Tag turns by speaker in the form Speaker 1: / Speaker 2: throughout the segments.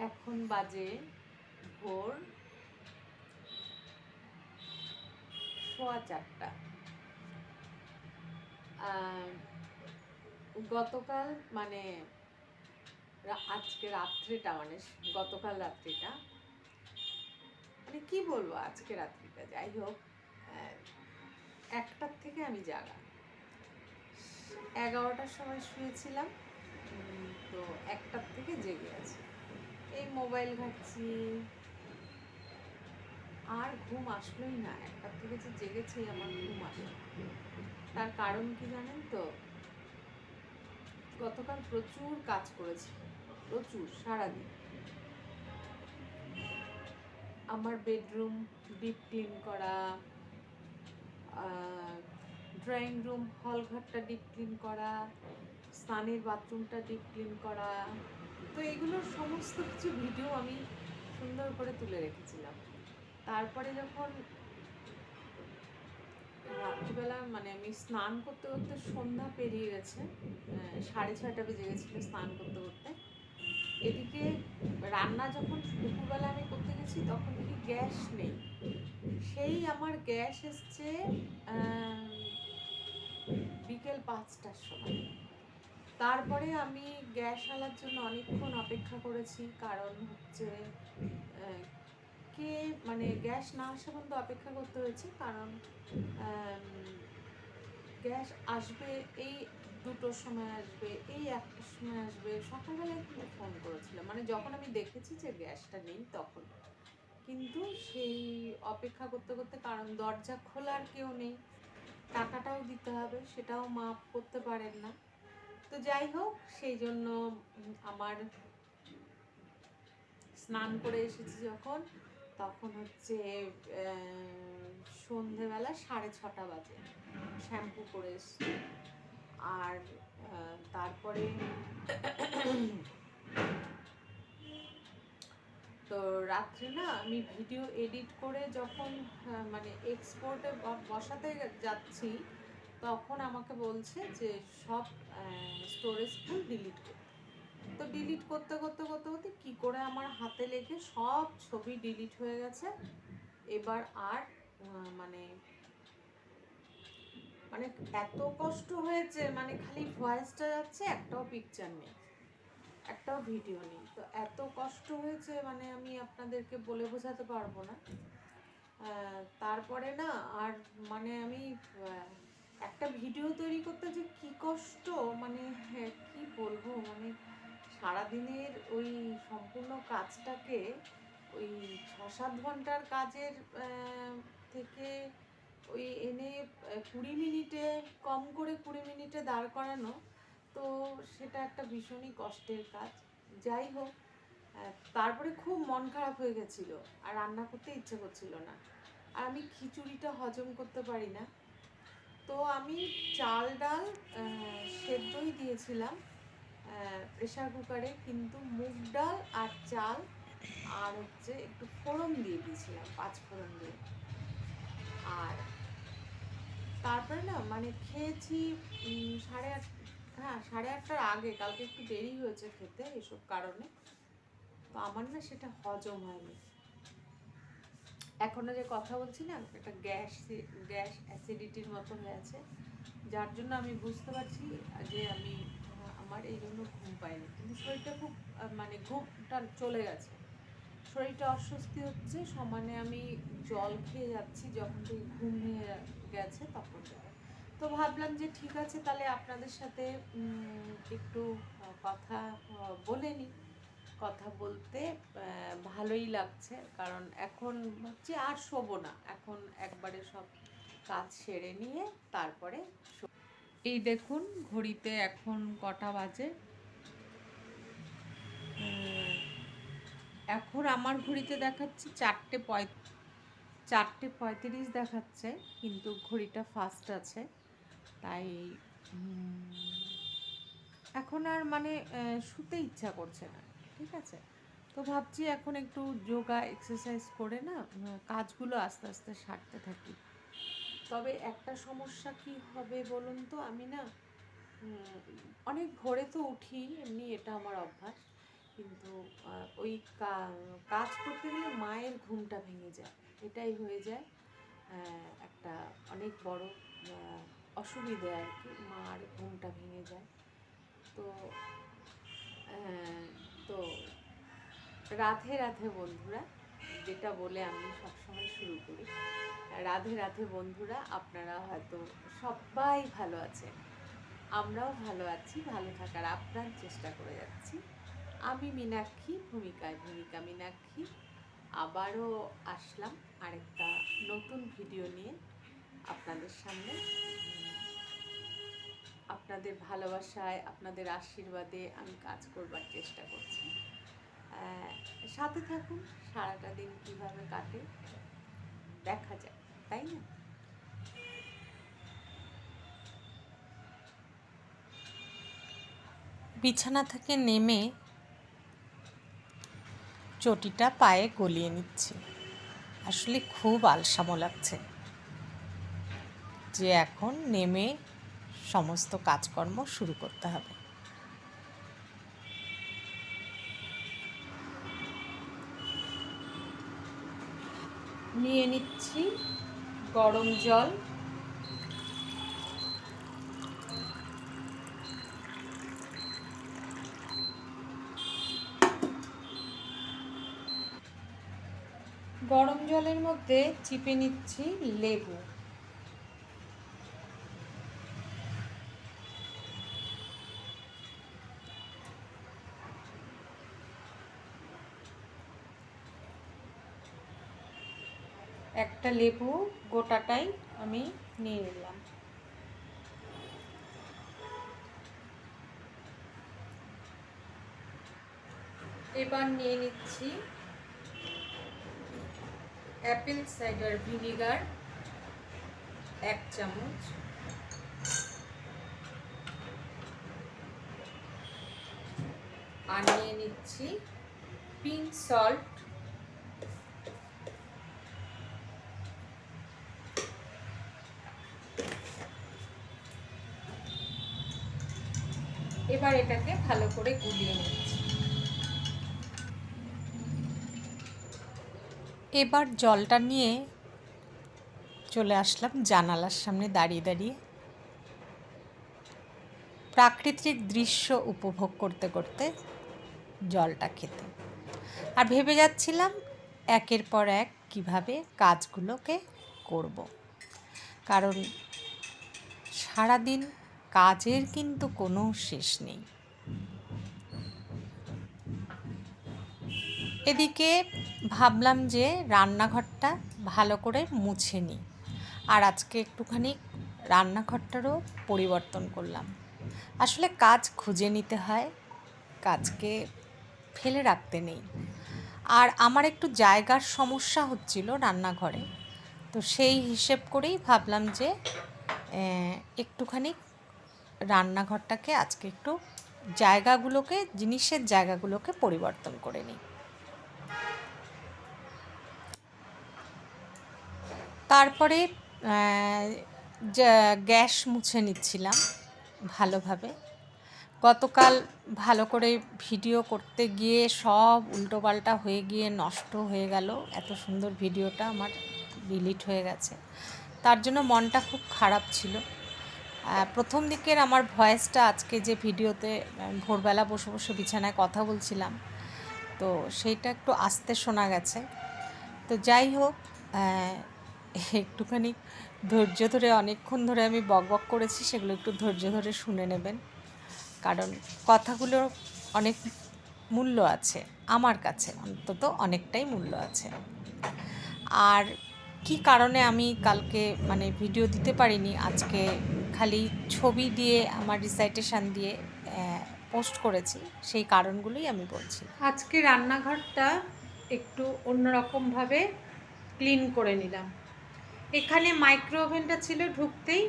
Speaker 1: এখন বাজে ভোর সোয়া চারটা। গতকাল মানে আজকে রাত্রিটা মানে গতকাল রাত্রিটা মানে কি বলব আজকে রাত্রিটা? যাই হোক একটার থেকে আমি জাগা। এগারোটার সময় শুয়েছিলাম তো একটার থেকে জেগে আছি। এই মোবাইল ঘাটছি। আর ঘুম আসলোই না, একটার থেকে যে জেগেছি আমার ঘুম আসে তার কারণ কি জানেন তো? গতকাল প্রচুর কাজ করেছি, প্রচুর, সারাদিন। আমার বেডরুম, ডিপ ক্লিন করা ড্রয়িং রুম হল ঘরটা ডিপ ক্লিন করা, স্নানের বাথরুমটা ডিপ ক্লিন করা তো এগুলোর সমস্ত কিছু ভিডিও আমি সুন্দর করে তুলে রেখেছিলাম। তারপরে যখন রাত্রিবেলা মানে আমি স্নান করতে করতে সন্ধ্যা পেরিয়ে গেছে সাড়ে ছয়টা বেজে গেছিল স্নান করতে করতে। এদিকে রান্না যখন দুপুরবেলা আমি করতে গেছি, তখন কি গ্যাস নেই। সেই আমার গ্যাস এসছে বিকেল পাঁচটার সময়। তারপরে আমি গ্যাস আনার জন্য অনেকক্ষণ অপেক্ষা করেছি, কারণ হচ্ছে কে মানে গ্যাস না আসা পর্যন্ত অপেক্ষা করতে হয়েছে, কারণ গ্যাস আসবে এই দুটোর সময় আসবে, এই একটার সময় আসবে, সকালবেলায় কিন্তু ফোন করেছিলাম। মানে যখন আমি দেখেছি যে গ্যাসটা নেই তখন। কিন্তু সেই অপেক্ষা করতে করতে, কারণ দরজা খোলার কেউ নেই, টাকাটাও দিতে হবে, সেটাও মাপ করতে পারেন না। তো যাই হোক, সেই জন্য আমার স্নান করে এসেছি যখন, তখন হচ্ছে সন্ধেবেলা সাড়ে ছটা বাজে, শ্যাম্পু করে এসছি। আর তারপরে তো রাত্রে না, আমি ভিডিও এডিট করে যখন মানে এক্সপোর্টে বসাতে যাচ্ছি তখন আমাকে বলছে যে সব স্টোরেজ ফুল ডিলিট করতে তো ডিলিট করতে করতে করতে করতে কী করে আমার হাতে লেগে সব ছবি ডিলিট হয়ে গেছে। এবার আর মানে মানে এত কষ্ট হয়েছে মানে খালি ভয়েসটা যাচ্ছে, একটাও পিকচার নেই, একটাও ভিডিও নেই। তো এত কষ্ট হয়েছে মানে আমি আপনাদেরকে বলে বোঝাতে পারব না। তারপরে না, আর মানে আমি একটা ভিডিও তৈরি করতে যে কি কষ্ট মানে হ্যাঁ, কি বলব? মানে সারাদিনের ওই সম্পূর্ণ কাজটাকে ওই ছ সাত ঘণ্টার কাজের থেকে ওই এনে কুড়ি মিনিটে কম করে কুড়ি মিনিটে দাঁড় করানো তো সেটা একটা ভীষণই কষ্টের কাজ। যাই হোক তারপরে খুব মন খারাপ হয়ে গেছিল আর রান্না করতে ইচ্ছে করছিল না। আর আমি খিচুড়িটা হজম করতে পারি না। তো আমি চাল ডাল সেদ্ধই দিয়েছিলাম প্রেশার কুকারে, কিন্তু মুগ ডাল আর চাল আর হচ্ছে একটু ফোড়ন দিয়ে দিয়েছিলাম, পাঁচ ফোড়ন দিয়ে। আর তারপরে না মানে খেয়েছি সাড়ে আট হ্যাঁ সাড়ে আটটার আগে, কালকে একটু দেরি হয়েছে খেতে, এসব কারণে। তো আমার না সেটা হজম হয়নি। এখনও যে কথা বলছি না, একটা গ্যাস গ্যাস অ্যাসিডিটির মতো হয়ে আছে যার জন্য আমি বুঝতে পারছি যে আমি আমার এই জন্য ঘুম পাইনি। কিন্তু শরীরটা খুব মানে ঘুমটা চলে গেছে। শরীরটা অস্বস্তি হচ্ছে, সমানে আমি জল খেয়ে যাচ্ছি, যখন থেকে ঘুম নিয়ে গেছে তখন তো ভাবলাম যে ঠিক আছে, তাহলে আপনাদের সাথে একটু কথা বলে নিই। কথা বলতে ভালোই লাগছে। কারণ এখন হচ্ছে আর শোবো না। এখন একবারে সব কাজ সেরে নিয়ে তারপরে এই দেখুন, ঘড়িতে এখন কটা বাজে? এখন আমার ঘড়িতে দেখাচ্ছে চারটে পঁয় চারটে পঁয়ত্রিশ দেখাচ্ছে, কিন্তু ঘড়িটা ফাস্ট আছে। তাই এখন আর মানে শুতে ইচ্ছা করছে না। ঠিক আছে? তো ভাবছি এখন একটু যোগা এক্সারসাইজ করে না কাজগুলো আস্তে আস্তে সারতে থাকি। তবে একটা সমস্যা কি হবে বলুন তো? আমি না অনেক ভোরে তো উঠি, এমনি এটা আমার অভ্যাস। কিন্তু ওই কাজ করতে গেলে মায়ের ঘুমটা ভেঙে যায়। এটাই হয়ে যায় একটা অনেক বড় অসুবিধে আর কি, মার ঘুমটা ভেঙে যায়। তো তো রাধে রাধে বন্ধুরা, যেটা বলে আমি সবসময় শুরু করি। রাধে রাধে বন্ধুরা, আপনারা হয়তো সবাই ভালো আছেন। আমরাও ভালো আছি, ভালো থাকার আপ্রাণ চেষ্টা করে যাচ্ছি। আমি মীনাক্ষী, ভূমিকায় ভূমিকা মীনাক্ষী। আবারও আসলাম আরেকটা নতুন ভিডিও নিয়ে আপনাদের সামনে। আপনাদের ভালোবাসায়, আপনাদের আশীর্বাদে আমি কাজ করবার চেষ্টা করছি। সাথে থাকুন, সারাটা দিন কীভাবে কাটে দেখা যায় তাই না?
Speaker 2: বিছানা থেকে নেমে চটিটা পায়ে গলিয়ে নিচ্ছি। আসলে খুব আলসামো লাগছে যে এখন নেমে সমস্ত কাজকর্ম শুরু করতে হবে।
Speaker 1: নিয়ে নিচ্ছি গরম জল। গরম জলের মধ্যে চিপে নিচ্ছি লেবু। একটা লেবু গোটাটাই আমি নিয়ে নিলাম। এবার নিয়ে নিচ্ছি অ্যাপেল সাইডার ভিনিগার এক চামচ। আর নিয়ে নিচ্ছি পিঙ্ক সল্ট এবার এটাকে ভালো করে গুলিয়ে নিচ্ছি।
Speaker 2: এবার জলটা নিয়ে চলে আসলাম জানালার সামনে দাঁড়িয়ে দাঁড়িয়ে। প্রাকৃতিক দৃশ্য উপভোগ করতে করতে জলটা খেতে। আর ভেবে যাচ্ছিলাম একের পর এক কীভাবে কাজগুলোকে করব। কারণ সারাদিন কাজের কিন্তু কোনো শেষ নেই। এদিকে ভাবলাম যে রান্নাঘরটা ভালো করে মুছে নিই। আর আজকে একটুখানি রান্নাঘরটারও পরিবর্তন করলাম। আসলে কাজ খুঁজে নিতে হয়, কাজকে ফেলে রাখতে নেই। আর আমার একটু জায়গার সমস্যা হচ্ছিল রান্নাঘরে, তো সেই হিসেব করেই ভাবলাম যে একটুখানি রান্নাঘরটাকে আজকে একটু জায়গাগুলোকে, জিনিসের জায়গাগুলোকে পরিবর্তন করে নিই। তারপরে গ্যাস মুছে নিচ্ছিলাম ভালোভাবে। গতকাল ভালো করে ভিডিও করতে গিয়ে সব উল্টোপাল্টা হয়ে গিয়ে নষ্ট হয়ে গেল। এত সুন্দর ভিডিওটা আমার ডিলিট হয়ে গেছে। তার জন্য মনটা খুব খারাপ ছিল। প্রথম দিকের আমার ভয়েসটা আজকে যে ভিডিওতে ভোরবেলা বসে বসে বিছানায় কথা বলছিলাম, তো সেইটা একটু আস্তে শোনা গেছে। তো যাই হোক একটুখানি ধৈর্য ধরে, অনেকক্ষণ ধরে আমি বক বক করেছি, সেগুলো একটু ধৈর্য ধরে শুনে নেবেন। কারণ কথাগুলোর অনেক মূল্য আছে, আমার কাছে অন্তত অনেকটাই মূল্য আছে। আর কি কারণে আমি কালকে মানে ভিডিও দিতে পারিনি, আজকে খালি ছবি দিয়ে, আমার রিসাইটেশান দিয়ে পোস্ট করেছি, সেই কারণগুলোই আমি বলছি।
Speaker 1: আজকে রান্নাঘরটা একটু অন্যরকমভাবে ক্লিন করে নিলাম। এখানে মাইক্রো ওভেনটা ছিল ঢুকতেই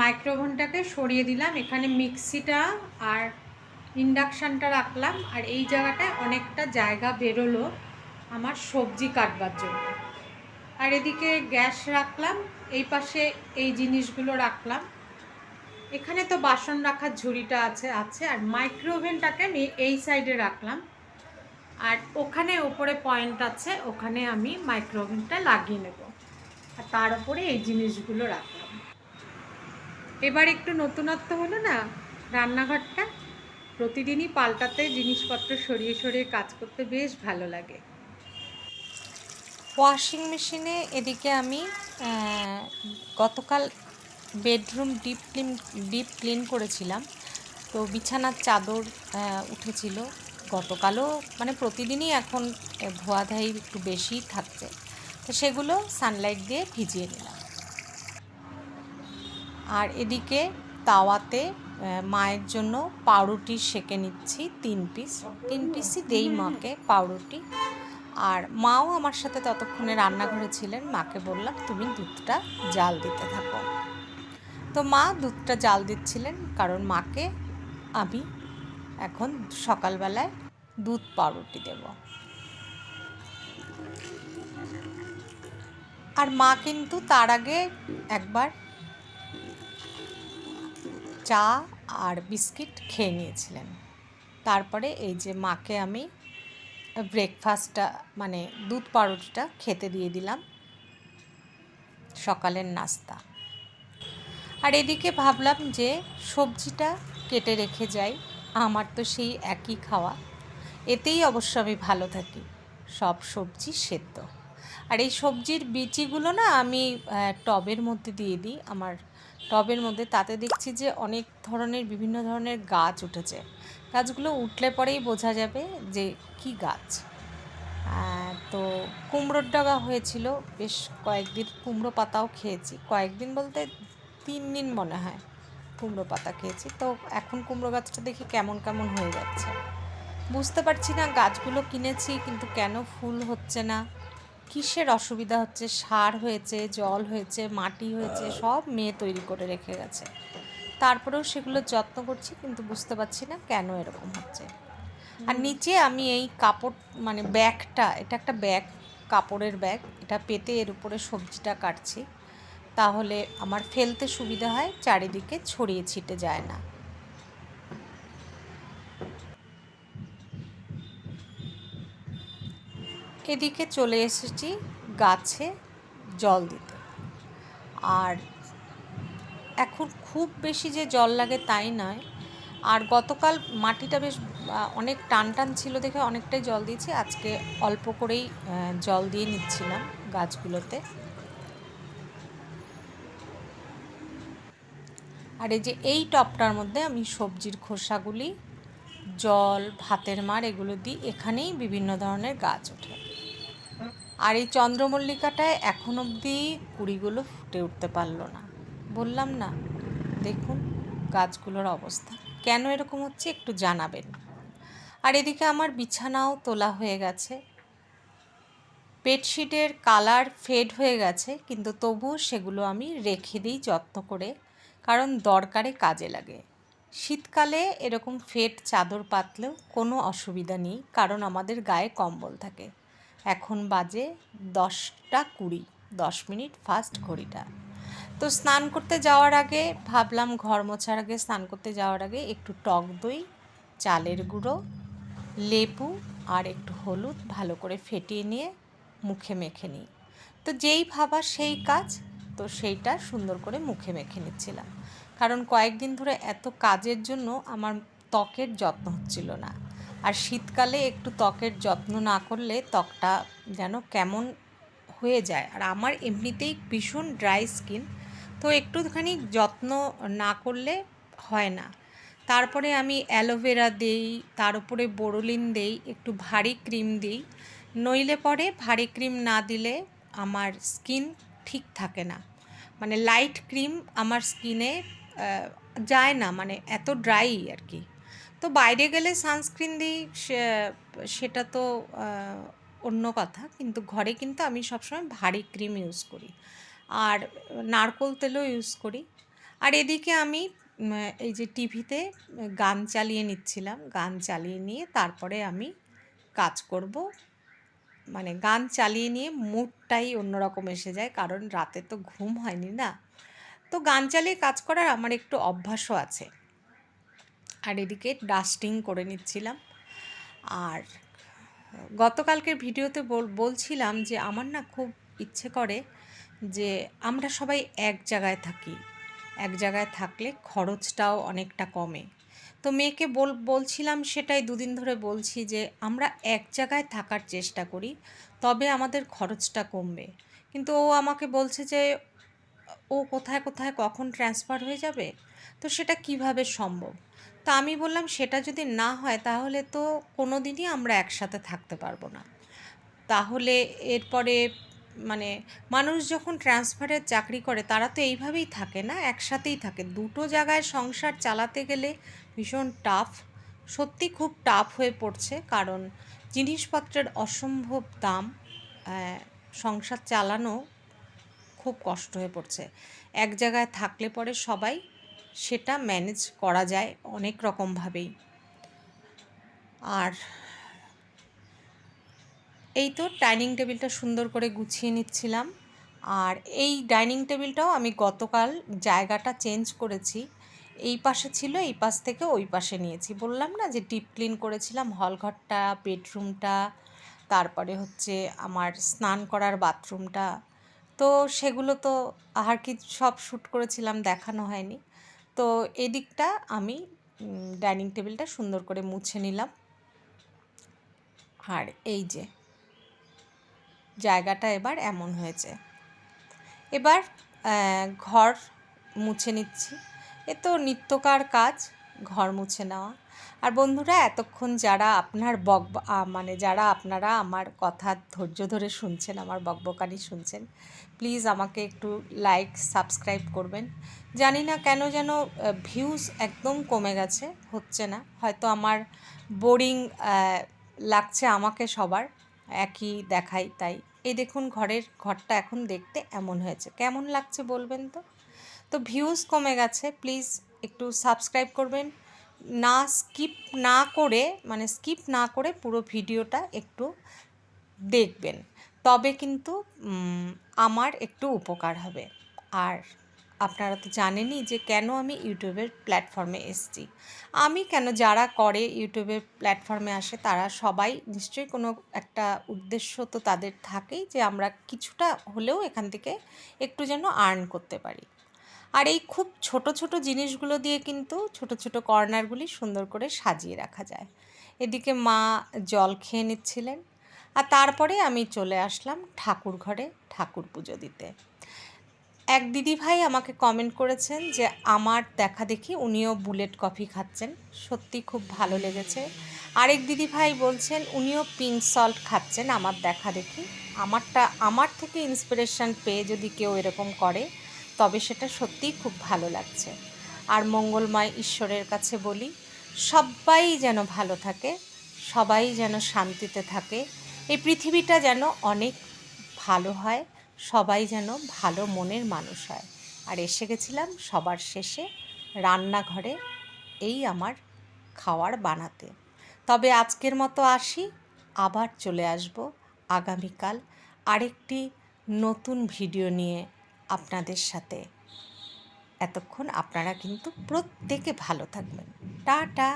Speaker 1: মাইক্রো ওভেনটাকে সরিয়ে দিলাম। এখানে মিক্সিটা আর ইন্ডাকশানটা রাখলাম। আর এই জায়গাটায় অনেকটা জায়গা বেরোলো আমার সবজি কাটবার জন্য। আর এদিকে গ্যাস রাখলাম, এই পাশে এই জিনিসগুলো রাখলাম।
Speaker 2: এখানে তো বাসন রাখার ঝুড়িটা আছে আছে। আর মাইক্রো ওভেনটাকে আমি এই সাইডে রাখলাম। আর ওখানে ওপরে পয়েন্ট আছে, ওখানে আমি মাইক্রো ওভেনটা লাগিয়ে নেব। আর তার উপরে এই জিনিসগুলো রাখলাম এবার একটু নতুনত্ব হলো না? রান্নাঘরটা প্রতিদিনই পাল্টাতে জিনিসপত্র সরিয়ে সরিয়ে কাজ করতে বেশ ভালো লাগে। ওয়াশিং মেশিনে এদিকে আমি গতকাল bedroom deep clean deep clean করেছিলাম। তো বিছানার চাদর উঠেছিল। গতকালও মানে প্রতিদিনই এখন ধোয়াধাই একটু বেশিই থাকছে। তো সেগুলো সানলাইট দিয়ে ভিজিয়ে নিলাম। আর এদিকে তাওয়াতে মায়ের জন্য পাউরুটি সেকে নিচ্ছি, তিন পিস তিন পিসই দেই মাকে পাউরুটি। আর মাও আমার সাথে ততক্ষণে রান্নাঘরে ছিলেন। মাকে বললাম, তুমি দুধটা জাল দিতে থাকো। তো মা দুধটা জাল দিচ্ছিলেন কারণ মাকে আমি এখন সকালবেলায় দুধ পাউরুটি দেব। আর মা কিন্তু তার আগে একবার চা আর বিস্কিট খেয়ে নিয়েছিলেন। তারপরে এই যে মাকে আমি ব্রেকফাস্টটা মানে দুধ পাউরুটিটা খেতে দিয়ে দিলাম। সকালের নাস্তা। আর এদিকে ভাবলাম যে সবজিটা কেটে রেখে যাই, আমার তো সেই একই খাওয়া। এতেই অবশ্য আমি ভালো থাকি, সব সবজি সেদ্ধ। আর এই সবজির বিচিগুলো না আমি টবের মধ্যে দিয়ে দিই। আমার টবের মধ্যে তাতে দেখছি যে অনেক ধরনের বিভিন্ন ধরনের গাছ উঠেছে। গাছগুলো উঠলে পরেই বোঝা যাবে যে কি গাছ। তো কুমড়োর ডগা হয়েছিল, বেশ কয়েকদিন কুমড়ো পাতাও খেয়েছি। কয়েকদিন বলতে তিন দিন মনে হয় কুমড়ো পাতা খেয়েছি। তো এখন কুমড়ো গাছটা দেখি কেমন কেমন হয়ে যাচ্ছে। বুঝতে পারছি না গাছগুলো কিনেছি, কিন্তু কেন ফুল হচ্ছে না? কিসের অসুবিধা হচ্ছে? সার হয়েছে জল হয়েছে মাটি হয়েছে সব মেয়ে তৈরি করে রেখে গেছে। তারপরেও সেগুলো যত্ন করছি কিন্তু বুঝতে পারছি না কেন এরকম হচ্ছে। আর নিচে আমি এই কাপড় মানে ব্যাগটা এটা একটা ব্যাগ কাপড়ের ব্যাগ এটা পেতে এর উপরে সবজিটা কাটছি। তাহলে আমার ফেলতে সুবিধা হয় চারিদিকে ছড়িয়ে ছিটে যায় না। এদিকে চলে এসেছি গাছে জল দিতে। আর এখন খুব বেশি যে জল লাগে তাই নয়। আর গতকাল মাটিটা বেশ অনেক টান টান ছিল দেখে অনেকটাই জল দিয়েছি। আজকে অল্প করেই জল দিয়ে নিচ্ছিলাম গাছগুলোতে। আর এই যে এই টপটার মধ্যে আমি সবজির খোসাগুলি, জল, ভাতের মার এগুলো দিই এখানেই বিভিন্ন ধরনের গাছ ওঠে। আর এই চন্দ্রমল্লিকাটায় এখন অবধি কুড়িগুলো ফুটে উঠতে পারল না। বললাম, না, দেখুন গাছগুলোর অবস্থা। কেন এরকম হচ্ছে একটু জানাবেন। আর এদিকে আমার বিছানাও তোলা হয়ে গেছে। বেডশিটের কালার ফেড হয়ে গেছে, কিন্তু তবুও সেগুলো আমি রেখে দিই যত্ন করে, কারণ দরকারে কাজে লাগে। শীতকালে এরকম ফেড চাদর পাতলেও কোনো অসুবিধা নেই, কারণ আমাদের গায়ে কম্বল থাকে। এখন বাজে দশটা কুড়ি, দশ মিনিট ফার্স্ট ঘড়িটা। তো স্নান করতে যাওয়ার আগে ভাবলাম ঘর মোছার আগে, স্নান করতে যাওয়ার আগে একটু টক দই, চালের গুঁড়ো, লেবু আর একটু হলুদ ভালো করে ফেটিয়ে নিয়ে মুখে মেখে নিই। তো যেই ভাবা সেই কাজ, তো সেইটা সুন্দর করে মুখে মেখে নিচ্ছিলাম। কারণ কয়েকদিন ধরে এত কাজের জন্য আমার ত্বকের যত্ন হচ্ছিল না। আর শীতকালে একটু ত্বকের যত্ন না করলে ত্বকটা যেন কেমন হয়ে যায়। আর আমার এমনিতেই ভীষণ ড্রাই স্কিন, তো একটুখানি যত্ন না করলে হয় না। তারপরে আমি অ্যালোভেরা দেই, তার উপরে বোরোলিন দেই, একটু ভারী ক্রিম দিই। নইলে পরে ভারী ক্রিম না দিলে আমার স্কিন ঠিক থাকে না। মানে লাইট ক্রিম আমার স্কিনে যায় না মানে এত ড্রাই আর কি। তো বাইরে গেলে সানস্ক্রিন দিই সেটা তো অন্য কথা। কিন্তু ঘরে কিন্তু আমি সবসময় ভারী ক্রিম ইউজ করি। আর নারকোল তেলও ইউজ করি। আর এদিকে আমি এই যে টিভিতে গান চালিয়ে নিচ্ছিলাম। গান চালিয়ে নিয়ে তারপরে আমি কাজ করব। মানে গান চালিয়ে নিয়ে মুডটাই অন্যরকম এসে যায়। কারণ রাতে তো ঘুম হয়নি না। তো গান চালিয়ে কাজ করার আমার একটু অভ্যাসও আছে। আর এদিকে ডাস্টিং করে নিচ্ছিলাম। আর, গতকালকের ভিডিওতে বল, বলছিলাম যে আমার না খুব ইচ্ছে করে যে আমরা সবাই এক জায়গায় থাকি। এক জায়গায় থাকলে খরচটাও অনেকটা কমে। তো মেয়েকে বল, বলছিলাম সেটাই দুদিন ধরে বলছি যে আমরা এক জায়গায় থাকার চেষ্টা করি, তবে আমাদের খরচটা কমবে। কিন্তু ও আমাকে বলছে যে, ও কোথায় কোথায় কখন ট্রান্সফার হয়ে যাবে? তো সেটা কীভাবে সম্ভব? তা আমি বললাম, সেটা যদি না হয় তাহলে তো কোনো দিনই আমরা একসাথে থাকতে পারব না। তাহলে এরপরে মানে মানুষ যখন ট্রান্সফারের চাকরি করে, তারা তো এইভাবেই থাকে না, একসাথেই থাকে। দুটো জায়গায় সংসার চালাতে গেলে ভীষণ টাফ সত্যি খুব টাফ হয়ে পড়ছে। কারণ জিনিসপত্রের অসম্ভব দাম সংসার চালানো খুব কষ্ট হয়ে পড়ছে। এক জায়গায় থাকলে পরে সবাই সেটা ম্যানেজ করা যায় অনেক রকমভাবেই। আর এই তো ডাইনিং টেবিলটা সুন্দর করে গুছিয়ে নিচ্ছিলাম। আর এই ডাইনিং টেবিলটাও আমি গতকাল জায়গাটা চেঞ্জ করেছি। এই পাশে ছিল, এই পাশ থেকে ওই পাশে নিয়েছি। বললাম না যে ডিপ ক্লিন করেছিলাম, হলঘরটা, বেডরুমটা, তারপরে হচ্ছে আমার স্নান করার বাথরুমটা। তো সেগুলো তো আর কি সব শ্যুট করেছিলাম, দেখানো হয়নি। তো এদিকটা আমি ডাইনিং টেবিলটা সুন্দর করে মুছে নিলাম। আর এই যে, জায়গাটা এবার এমন হয়েছে। এবার ঘর মুছে নিচ্ছি। এ তো নিত্যকার কাজ, ঘর মুছে নেওয়া। আর বন্ধুরা, এতক্ষণ যারা আপনার বক মানে যারা আপনারা আমার কথা ধৈর্য ধরে শুনছেন, আমার বকবকানি শুনছেন প্লিজ আমাকে একটু লাইক সাবস্ক্রাইব করবেন। জানি না কেন যেন ভিউজ একদম কমে গেছে, হচ্ছে না। হয়তো আমার বোরিং লাগছে আমাকে সবার, একই দেখাই তাই। এই দেখুন ঘরের ঘরটা এখন দেখতে এমন হয়েছে। কেমন লাগছে বলবেন তো? তো ভিউজ কমে গেছে প্লিজ একটু সাবস্ক্রাইব করবেন। না স্কিপ না করে মানে স্কিপ না করে পুরো ভিডিওটা একটু দেখবেন। তবে কিন্তু আমার একটু উপকার হবে। আর আপনারা তো জানেনই যে কেন আমি ইউটিউবের প্ল্যাটফর্মে এসেছি। আমি কেন যারা করে ইউটিউবের প্ল্যাটফর্মে আসে, তারা সবাই নিশ্চয়ই কোনো একটা উদ্দেশ্য তো তাদের থাকেই যে আমরা কিছুটা হলেও এখান থেকে একটু যেন আর্ন করতে পারি। আর এই খুব ছোট ছোট জিনিসগুলো দিয়ে কিন্তু ছোট ছোট কর্নারগুলি সুন্দর করে সাজিয়ে রাখা যায়। এদিকে মা জল খেয়ে নিচ্ছিলেন আর তারপরে আমি চলে আসলাম ঠাকুর ঘরে ঠাকুর পুজো দিতে। এক দিদি ভাই আমাকে কমেন্ট করেছেন যে, আমার দেখা দেখি উনিও বুলেট কফি খাচ্ছেন। সত্যি খুব ভালো লেগেছে। আরেক দিদি ভাই বলছেন, উনিও পিঙ্ক সল্ট খাচ্ছেন আমার দেখা দেখি। আমারটা, আমার থেকে ইন্সপিরেশন পেয়ে যদি কেউ এরকম করে তবে সেটা সত্যিই খুব ভালো লাগছে। আর মঙ্গলময় ঈশ্বরের কাছে বলি সবাই যেন ভালো থাকে, সবাই যেন শান্তিতে থাকে। এই পৃথিবীটা যেন অনেক ভালো হয়, সবাই যেন ভালো মনের মানুষ হয়। আর এসে গেছিলাম সবার শেষে রান্নাঘরে, এই আমার খাওয়ার বানাতে। তবে আজকের মতো আসি, আবার চলে আসব আগামীকাল আরেকটি নতুন ভিডিও নিয়ে। আপনাদের সাথে। এতক্ষণ আপনারা কিন্তু প্রত্যেকে ভালো থাকবেন। টাটা।